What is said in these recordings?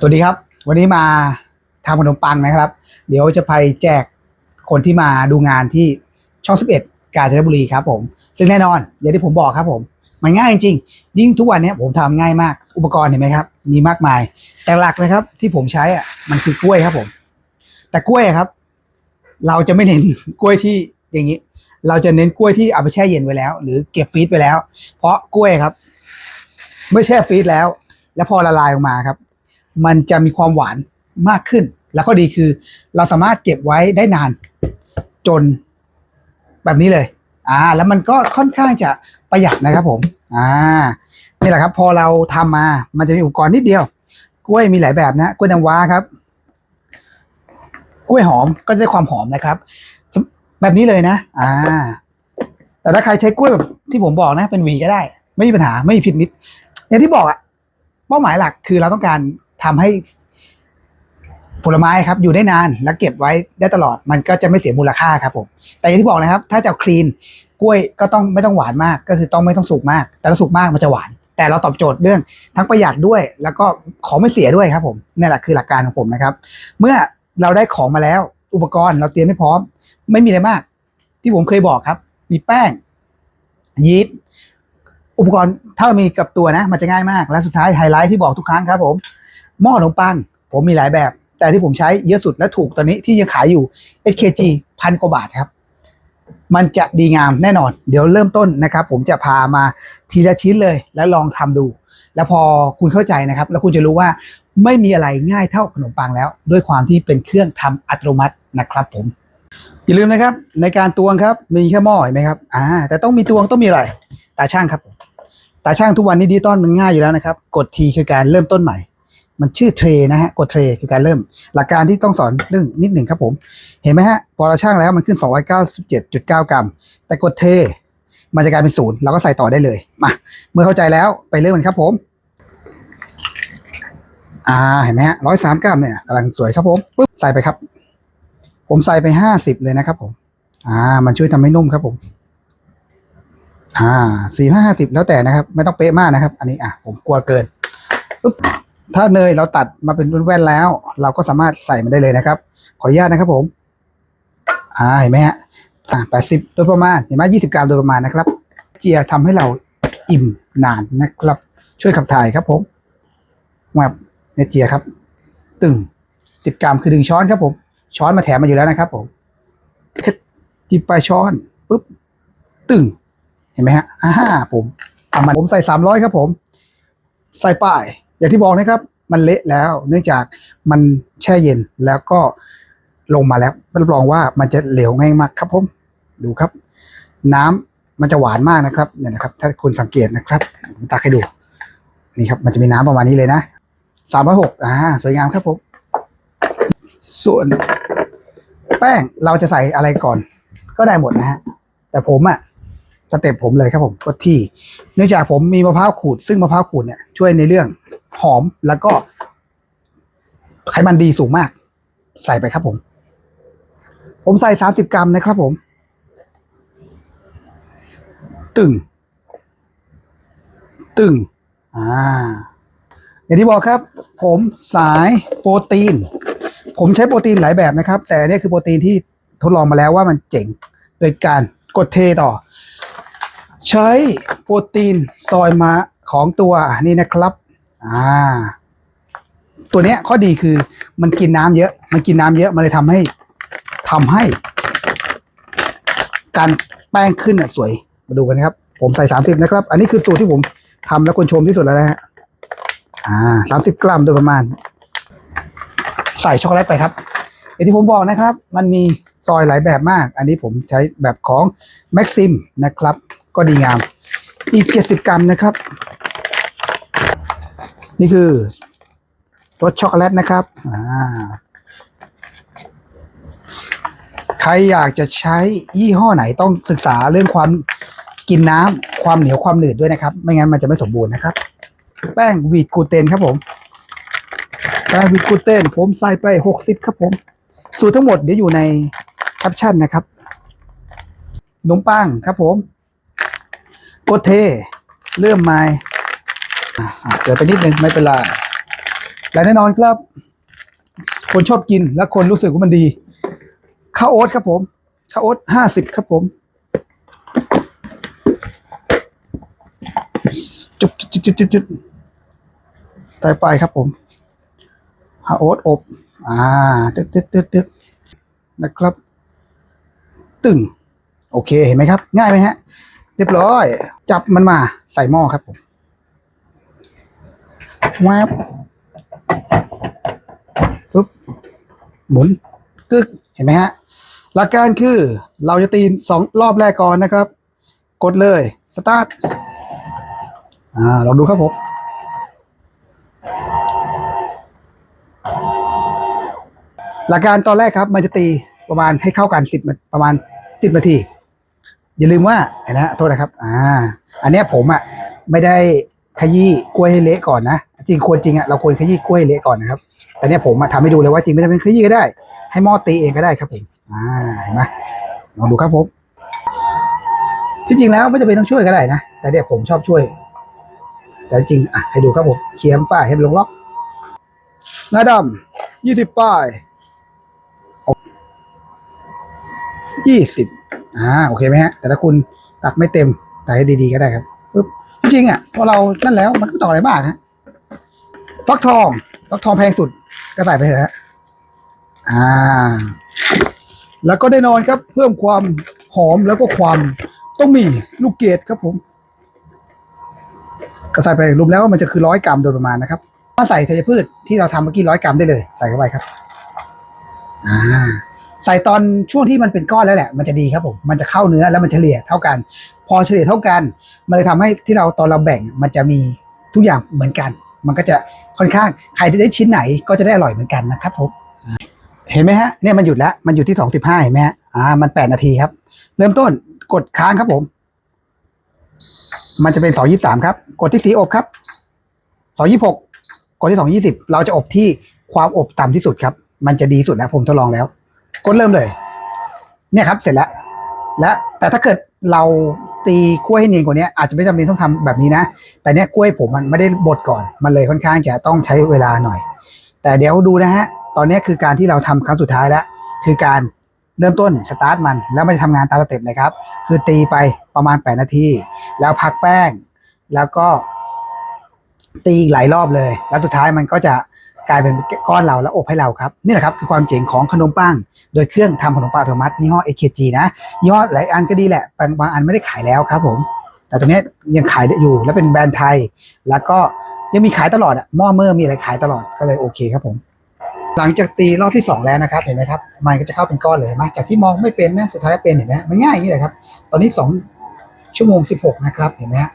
สวัสดีครับ วันนี้มาทำขนมปังนะครับ เดี๋ยวจะไปแจกคนที่มาดูงานที่ช่อง 11 กาญจนบุรีครับผม ซึ่งแน่นอนอย่างที่ผมบอกครับผมมันง่ายจริงๆยิ่งทุกวันนี้ผมทำง่ายมาก อุปกรณ์เห็นไหมครับ มีมากมาย แต่หลักเลยครับที่ผมใช้อะมันคือกล้วยครับผม แต่กล้วยครับ เราจะไม่เน้นกล้วยที่อย่างนี้ เราจะเน้นกล้วยที่เอาไปแช่เย็นไว้แล้ว หรือเก็บฟรีซไปแล้ว เพราะกล้วยครับไม่แช่ฟรีซแล้ว แล้วพอละลายออกมาครับ มันจะมีความหวานมากขึ้น แล้วก็ดีคือ เราสามารถเก็บไว้ได้นานจนแบบนี้เลย อ่า แล้วมันก็ค่อนข้างจะประหยัดนะครับผม อ่า นี่แหละครับ พอเราทำมา มันจะมีอุปกรณ์นิดเดียว กล้วยมีหลายแบบนะ กล้วยน้ำว้าครับ กล้วยหอมก็จะได้ความหอมนะครับ แบบนี้เลยนะ อ่า แต่ถ้าใครใช้กล้วยแบบที่ผมบอกนะ เป็นหวีก็ได้ ไม่มีปัญหา ไม่มีผิดมิตรอย่างที่บอกอะเป้าหมายหลักคือเราต้องการ ทำให้ผลไม้ครับอยู่ได้นานและเก็บไว้ได้ตลอดมันก็จะไม่เสียมูลค่าครับผมแต่อย่างที่บอกนะครับ ถ้าจะเอาคลีนกล้วยก็ต้องไม่ต้องหวานมาก ก็คือต้องไม่ต้องสุกมาก แต่ถ้าสุกมากมันจะหวาน แต่เราตอบโจทย์เรื่องทั้งประหยัดด้วย แล้วก็ของไม่เสียด้วยครับผมนี่แหละคือหลักการของผมนะครับ เมื่อเราได้ของมาแล้วอุปกรณ์เราเตรียมให้พร้อม ไม่มีอะไรมาก ที่ผมเคยบอกครับ มีแป้งยีสต์อุปกรณ์ถ้าเรามีกับตัวนะ มันจะง่ายมากและสุดท้ายไฮไลท์ที่บอกทุกครั้งครับผม หม้อขนมปังผมมีหลายแบบ แต่ที่ผมใช้เยอะสุดและถูกตอนนี้ที่ยังขายอยู่ SKG พันกว่าบาทครับ มันจะดีงามแน่นอน เดี๋ยวเริ่มต้นนะครับ ผมจะพามาทีละชิ้นเลย แล้วลองทำดู แล้วพอคุณเข้าใจนะครับ แล้วคุณจะรู้ว่าไม่มีอะไรง่ายเท่าขนมปังแล้ว ด้วยความที่เป็นเครื่องทำอัตโนมัตินะครับผมอย่าลืมนะครับ ในการตวงครับมีแค่หม้อเห็นไหมครับอ่าแต่ต้องมีตวงต้องมีอะไรตาช่างครับ ตาช่างทุกวันนี้ดิจิตอลมันง่ายอยู่แล้วนะครับ กดทีคือการเริ่มต้นใหม่ มันชื่อเทรนะฮะกดเทรคือการเริ่ม หลักการที่ต้องสอนเรื่องนิดหนึ่งครับผม เห็นไหมฮะพอเราช่างแล้วมันขึ้น 297.9 กรัม แต่กดเท มันจะกลายเป็นศูนย์เราก็ใส่ต่อได้เลยมาเมื่อเข้าใจแล้วไปเริ่มกันครับผม อ่าเห็นไหมฮะร้อยสามกรัมเนี่ยกำลังสวยครับผมปุ๊บใส่ไปครับ ผมใส่ไปห้าสิบเลยนะครับผม อ่า มันช่วยทำให้นุ่มครับผม อ่าสี่ห้าสิบแล้วแต่นะครับ ไม่ต้องเป๊ะมากนะครับ อันนี้อะผมกลัวเกินปุ๊บ ถ้าเนยเราตัดมาเป็นแว่นแล้ว เราก็สามารถใส่มันได้เลยนะครับ ขออนุญาตนะครับผม อ่าเห็นไหมฮะอ่าแปดสิบโดยประมาณเห็นไหมยี่สิบกรัมโดยประมาณนะครับ เจียทำให้เราอิ่มนานนะครับ ช่วยขับถ่ายครับผมแบบเนเจียครับ ตึงสิบกรัมคือดึงช้อนครับผม ช้อนมาแถมมาอยู่แล้วนะครับ ผมจิบไปช้อนปุ๊บตึงเห็นไหมฮะอ่าผมเอามันผมใส่สามร้อยครับผม ใส่ป้าย อย่างที่บอกนะครับมันเละแล้ว เนื่องจากมันแช่เย็นแล้วก็ลงมาแล้วรับรองว่ามันจะเหลวง่ายมากครับผมดูครับ น้ำมันจะหวานมากนะครับเนี่ยนะครับ ถ้าคุณสังเกตนะครับผมตักให้ดูนี่ครับมันจะมีน้ำประมาณนี้เลยนะสามร้อยหกอ่าสวยงามครับผมส่วนแป้งเราจะใส่อะไรก่อน ก็ได้หมดนะฮะแต่ผมอะ สเต็ปผมเลยครับผมก็ที่ เนื่องจากผมมีมะพร้าวขูด ซึ่งมะพร้าวขูดเนี่ยช่วยในเรื่องหอมแล้วก็ไขมันดีสูงมาก ใส่ไปครับผม ผมใส่สามสิบกรัมนะครับผม ตึง ตึง อ่า อย่างที่บอกครับ ผมสายโปรตีน ผมใช้โปรตีนหลายแบบนะครับ แต่นี่คือโปรตีนที่ทดลองมาแล้วว่ามันเจ๋ง โดยการกดเทต่อ ใช้โปรตีนซอยมาของตัวนี่นะครับ อ่า ตัวเนี้ยข้อดีคือมันกินน้ำเยอะ มันกินน้ำเยอะ มันเลยทำให้ทำให้ การแป้งขึ้นอะสวย มาดูกันครับ ผมใส่สามสิบนะครับ อันนี้คือสูตรที่ผมทำแล้วคนชมที่สุดแล้วนะฮะ อ่าสามสิบกรัมโดยประมาณ ใส่ช็อกโกแลตไปครับอย่างที่ผมบอกนะครับ มันมีซอยหลายแบบมาก อันนี้ผมใช้แบบของแม็กซิมนะครับ ก็ดีงาม อีก 70 กรัมนะครับ นี่คือรสช็อกโกแลตนะครับอ่าใครอยากจะใช้ยี่ห้อไหนต้องศึกษาเรื่องความกินน้ำความเหนียวความหนืดด้วยนะครับ ไม่งั้นมันจะไม่สมบูรณ์นะครับ แป้งวีดกูเตนครับผม แป้งวีดกูเตนผมใส่ไปหกสิบครับผม สูตรทั้งหมดเดี๋ยวอยู่ในแคปชั่นนะครับนมปังครับผม กดเท เริ่มม้อะอะเกิดไปนิดนึงไม่เป็นไรและแน่นอนครับ คนชอบกินและคนรู้สึกว่ามันดีข้าวโอ๊ตครับผมข้าวโอ๊ตห้าสิบครับผมจุดจุดจุดจุดจุดไต่ไปครับผมข้าวโอ๊ตอบ อ่าตึ๊ดตึ๊ดตึ๊ดตึ๊ดนะครับ ตึงโอเคเห็นไหมครับ ง่ายไหมฮะ เรียบร้อย จับมันมาใส่หม้อครับผมแวบปุ๊บหมุนกึกเห็นไหมฮะ หลักการคือเราจะตีสองรอบแรกก่อนนะครับ กดเลยสตาร์ทอ่าลองดูครับผมหลักการตอนแรกครับ มันจะตีประมาณให้เข้ากันสิบประมาณสิบนาที อย่าลืมว่านะโทษนะครับ อ่า อันเนี้ยผมอะไม่ได้ขยี้กล้วยให้เละก่อนนะจริงควรจริงอะเราควรขยี้กล้วยให้เละก่อนนะครับ แต่เนี้ยผมอะทำให้ดูเลยว่าจริงไม่จำเป็นขยี้ก็ได้ ให้หม้อตีเองก็ได้ครับผมอ่าเห็นไหมลองดูครับผมที่จริงแล้วไม่จำเป็นต้องช่วยก็ได้นะแต่เนี่ยผมชอบช่วย แต่จริงอะให้ดูครับผมเขียมป้ายให้ลงล็อกหน้าดำยี่สิบป้ายยี่สิบ อ่าโอเคไหมฮะ แต่ถ้าคุณตักไม่เต็มตักให้ดีๆก็ได้ครับปึ๊บจริงๆอะพอเรานั่นแล้วมันก็ต่ออะไรบ้างฮะฟักทองฟักทองแพงสุดก็ใส่ไปเถอะฮะอ่า แล้วก็ได้นอนครับ เพิ่มความหอมแล้วก็ความต้องมีลูกเกดครับผมก็ใส่ไปรวมแล้วมันจะคือร้อยกรัมโดยประมาณนะครับ ถ้าใส่ธัญพืชที่เราทำเมื่อกี้ร้อยกรัมได้เลย ใส่เข้าไปครับ อ่า ใส่ตอนช่วงที่มันเป็นก้อนแล้วแหละ มันจะดีครับผม มันจะเข้าเนื้อแล้วมันเฉลี่ยเท่ากัน พอเฉลี่ยเท่ากัน มันเลยทำให้ที่เราตอนเราแบ่งมันจะมีทุกอย่างเหมือนกัน มันก็จะค่อนข้างใครที่ได้ชิ้นไหนก็จะได้อร่อยเหมือนกันนะครับผมเห็นไหมฮะเนี่ยมันหยุดแล้วมันอยู่ที่สองสิบห้าเห็นไหมฮะอ่ามันแปดนาทีครับ เริ่มต้นกดค้างครับผม มันจะเป็นสองยี่สามครับ กดที่สีอบครับสองยี่หกกดที่สองยี่สิบเราจะอบที่ความอบต่ำที่สุดครับ มันจะดีสุดแล้วผมทดลองแล้ว กดเริ่มเลย เนี่ยครับเสร็จแล้ว และแต่ถ้าเกิดเราตีกล้วยให้เนียนกว่านี้อาจจะไม่จำเป็นต้องทำแบบนี้นะ แต่เนี้ยกล้วยผมมันไม่ได้บดก่อน มันเลยค่อนข้างจะต้องใช้เวลาหน่อย แต่เดี๋ยวดูนะฮะ ตอนนี้คือการที่เราทำครั้งสุดท้ายแล้ว คือการเริ่มต้นสตาร์ทมัน แล้วมันจะทำงานตามสเต็ปเลยครับ คือตีไปประมาณ 8 นาที แล้วพักแป้ง แล้วก็ตีอีกหลายรอบเลย แล้วสุดท้ายมันก็จะ กลายเป็นก้อนเราแล้วอบให้เราครับนี่แหละครับคือความเจ๋งของขนมปัง โดยเครื่องทำขนมปังอัตโนมัติยี่ห้อ AKG นะยี่ห้อหลายอันก็ดีแหละบางบางอันไม่ได้ขายแล้วครับผม แต่ตรงนี้ยังขายอยู่และเป็นแบรนด์ไทย แล้วก็ยังมีขายตลอดอะหม้อเมื่อมีอะไรขายตลอดก็เลยโอเคครับผม หลังจากตีรอบที่สองแล้วนะครับเห็นไหมครับมันก็จะเข้าเป็นก้อนเลยเห็นไหมจากที่มองไม่เป็นนะสุดท้ายเป็นเห็นไหมมันง่ายอย่างนี้เลยครับ ตอนนี้สองชั่วโมงสิบหกนะครับเห็นไหมฮะ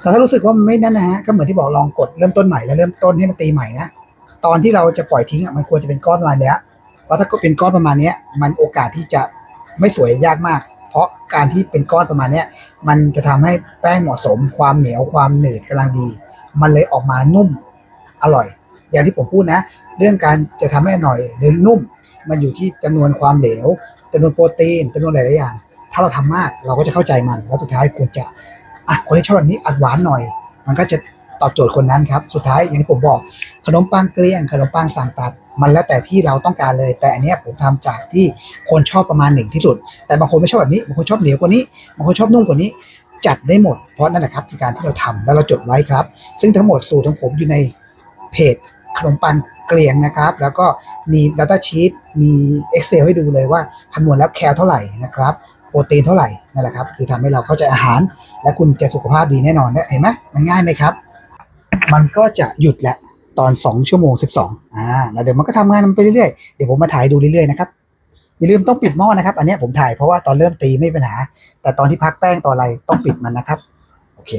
แต่ถ้ารู้สึกว่าไม่นั่นนะฮะก็เหมือนที่บอกลองกดเริ่มต้นใหม่แล้วเริ่มต้นให้มันตีใหม่นะ ตอนที่เราจะปล่อยทิ้งอะมันควรจะเป็นก้อนประมาณเนี้ยเพราะถ้าก็เป็นก้อนประมาณเนี้ยมันโอกาสที่จะไม่สวยยากมาก เพราะการที่เป็นก้อนประมาณเนี้ยมันจะทำให้แป้งเหมาะสม ความเหนียวความหนืดกำลังดี มันเลยออกมานุ่มอร่อย อย่างที่ผมพูดนะ เรื่องการจะทำให้อร่อยหรือนุ่ม มันอยู่ที่จำนวนความเหลวจำนวนโปรตีนจำนวนหลายๆอย่าง ถ้าเราทำมากเราก็จะเข้าใจมัน แล้วสุดท้ายควรจะอะคนที่ชอบแบบนี้อัดหวานหน่อย มันก็จะ ตอบโจทย์คนนั้นครับ สุดท้ายอย่างที่ผมบอกขนมปังเกลี้ยง ขนมปังสั่งตัด มันแล้วแต่ที่เราต้องการเลย แต่อันนี้ผมทำจากที่คนชอบประมาณหนึ่งที่สุด แต่บางคนไม่ชอบแบบนี้บางคนชอบเหนียวกว่านี้บางคนชอบนุ่มกว่านี้ จัดได้หมดเพราะนั่นแหละครับคือการที่เราทำแล้วเราจดไว้ครับ ซึ่งทั้งหมดสูตรของผมอยู่ในเพจขนมปังเกลียงนะครับ แล้วก็มี Data Sheet มี Excel ให้ดูเลยว่าคำนวณแล้วแคลเท่าไหร่นะครับ โปรตีนเท่าไหร่นั่นแหละครับ คือทำให้เราเข้าใจอาหาร และคุณจะสุขภาพดีแน่นอนนะเห็นไหมมันง่ายไหมครับ มันก็จะหยุดแหละตอน 2 ชั่วโมง 12อ่าแล้วเดี๋ยวมันก็ทำงานมันไปเรื่อยๆ เดี๋ยวผมมาถ่ายดูเรื่อยๆนะครับอย่าลืมต้องปิดหม้อนะครับ อันนี้ผมถ่ายเพราะว่าตอนเริ่มตีไม่มีปัญหา แต่ตอนที่พักแป้งตอนอะไรต้องปิดมันนะครับ โอเค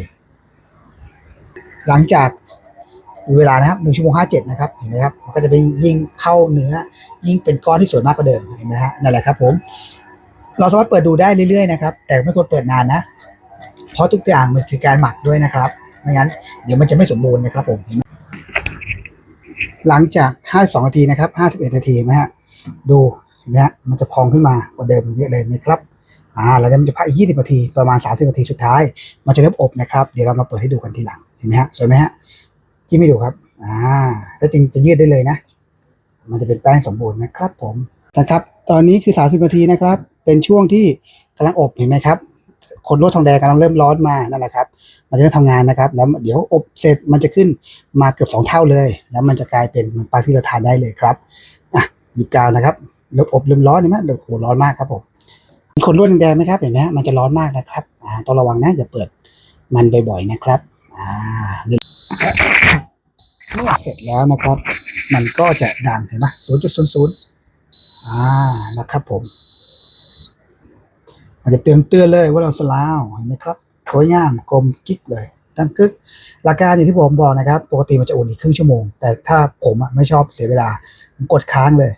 หลังจากเวลานะครับหนึ่งชั่วโมงห้าเจ็ดนะครับ เห็นไหมครับ มันก็จะเป็นยิ่งเข้าเนื้อ ยิ่งเป็นก้อนที่สวยมากกว่าเดิม เห็นไหมฮะ นั่นแหละครับผม เราสามารถเปิดดูได้เรื่อยๆนะครับ แต่ไม่ควรเปิดนานนะ เพราะทุกอย่างมันคือการหมักด้วยนะครับ ไม่งั้นเดี๋ยวมันจะไม่สมบูรณ์นะครับผมหหลังจาก 52 นาทีนะครับ 51 นาทีนไหมฮะ ดูเห็นไหมฮะ มันจะพองขึ้นมากว่าเดิมเยอะเลยไหมครับ อ่า แล้วเดี๋ยวมันจะพักอีก 20 นาที ประมาณ 30 นาทีสุดท้าย มันจะเริ่มอบนะครับ เดี๋ยวเรามาเปิดให้ดูกันทีหลัง เห็นไหมฮะ สวยไหมฮะจิ้มให้ดูครับ อ่า ถ้าจริงจะยืดได้เลยนะ มันจะเป็นแป้งสมบูรณ์นะครับผมนะครับ ตอนนี้คือ 30 นาทีนะครับ เป็นช่วงที่กำลังอบ เห็นไหมครับ คนลวดทองแดงกำลังเริ่มร้อนมานั่นแหละครับมันจะเริ่มทำงานนะครับ แล้วเดี๋ยวอบเสร็จมันจะขึ้นมาเกือบสองเท่าเลย แล้วมันจะกลายเป็นขนปังที่เราทานได้เลยครับอะหยิบกาวนะครับเริ่มอบเริ่มร้อนเห็นไหมเริ่มโหร้อนมากครับผมมีคนลวดแดงไหมครับเห็นไหมมันจะร้อนมากนะครับอ่าต้องระวังนะอย่าเปิดมันบ่อยๆนะครับอ่าเมื่อเสร็จแล้วนะครับ มันก็จะดังเห็นไหมศูนย์จุดศูนย์ศูนย์อ่านะครับผม มันจะเตือนเตือนเลยว่าเราสลาวเห็นไหมครับสวยงามกลมกิ๊กเลยตั้งกึกหลักการอย่างที่ผมบอกนะครับ ปกติมันจะอุ่นอีกครึ่งชั่วโมง แต่ถ้าผมไม่ชอบเสียเวลาผมกดค้างเลย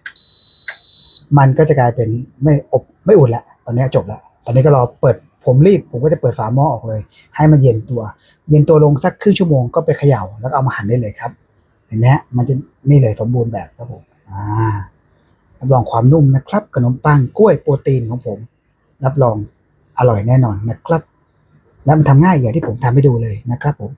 มันก็จะกลายเป็นไม่อบไม่อุ่นละตอนนี้จบละตอนนี้ก็รอเปิดผมรีบผมก็จะเปิดฝาหม้อออกเลย ให้มันเย็นตัว เย็นตัวลงสักครึ่งชั่วโมงก็ไปเขย่าแล้วเอามาหั่นได้เลยครับ เห็นไหมฮะมันจะนี่เลยสมบูรณ์แบบครับผมอ่ารับรองความนุ่มนะครับ ขนมปังกล้วยโปรตีนของผม รับรองอร่อยแน่นอนนะครับ และมันทำง่ายอย่างที่ผมทำให้ดูเลยนะครับผม